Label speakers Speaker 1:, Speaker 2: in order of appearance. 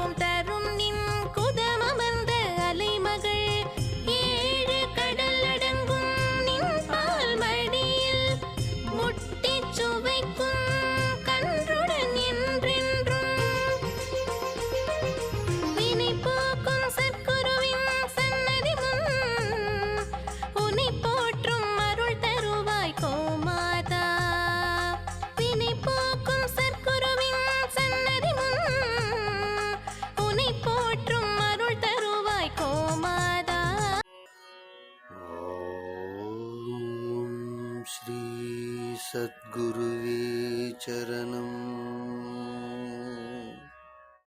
Speaker 1: I'm that
Speaker 2: श्रीसद्गुरुवे चरणम्